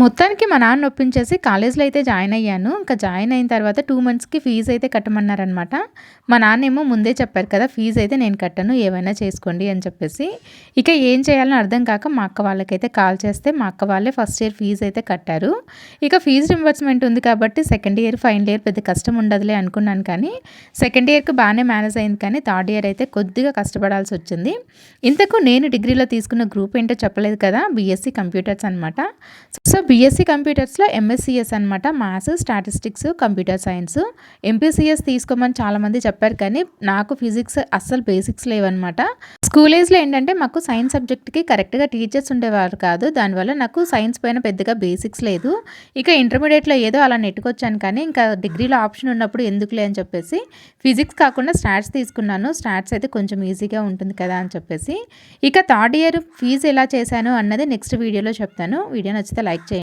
మొత్తానికి మా నాన్న ఒప్పించేసి కాలేజ్లో అయితే జాయిన్ అయ్యాను. ఇంకా జాయిన్ అయిన తర్వాత టూ మంత్స్కి ఫీజు అయితే కట్టమన్నారనమాట మా నాన్న ఏమో ముందే చెప్పారు కదా ఫీజు అయితే నేను కట్టను ఏమైనా చేసుకోండి అని చెప్పేసి. ఇక ఏం చేయాలని అర్థం కాక మా అక్క వాళ్ళకైతే కాల్ చేస్తే మా అక్క వాళ్ళే ఫస్ట్ ఇయర్ ఫీజు అయితే కట్టారు. ఇక ఫీజు రింబర్స్మెంట్ ఉంది కాబట్టి సెకండ్ ఇయర్ ఫైనల్ ఇయర్ పెద్ద కష్టం ఉండదులే అనుకున్నాను కానీ సెకండ్ ఇయర్కి బాగానే మేనేజ్ అయింది కానీ థర్డ్ ఇయర్ అయితే కొద్దిగా కష్టపడాల్సి వచ్చింది. ఇంతకు నేను డిగ్రీలో తీసుకున్న గ్రూప్ ఏంటో చెప్పలేదు కదా బీఎస్సీ కంప్యూటర్స్ అనమాట సో పిఎస్సి కంప్యూటర్స్లో ఎంఎస్సిఎస్ అనమాట maths statistics computer science. MPCS తీసుకోమని చాలామంది చెప్పారు కానీ నాకు ఫిజిక్స్ అస్సలు బేసిక్స్ లేవన్నమాట. స్కూల్ ఏజ్లో ఏంటంటే మాకు సైన్స్ సబ్జెక్ట్కి కరెక్ట్గా టీచర్స్ ఉండేవారు కాదు. దానివల్ల నాకు సైన్స్ పైన పెద్దగా బేసిక్స్ లేదు. ఇక ఇంటర్మీడియట్లో ఏదో అలా నెట్టుకొచ్చాను కానీ ఇంకా డిగ్రీలో ఆప్షన్ ఉన్నప్పుడు ఎందుకులే అని చెప్పేసి ఫిజిక్స్ కాకుండా స్టాట్స్ తీసుకున్నాను. స్టాట్స్ అయితే కొంచెం ఈజీగా ఉంటుంది కదా అని చెప్పేసి. ఇక థర్డ్ ఇయర్ ఫీజు ఎలా చేశాను అన్నది నెక్స్ట్ వీడియోలో చెప్తాను. వీడియో నచ్చితే లైక్ చేయండి.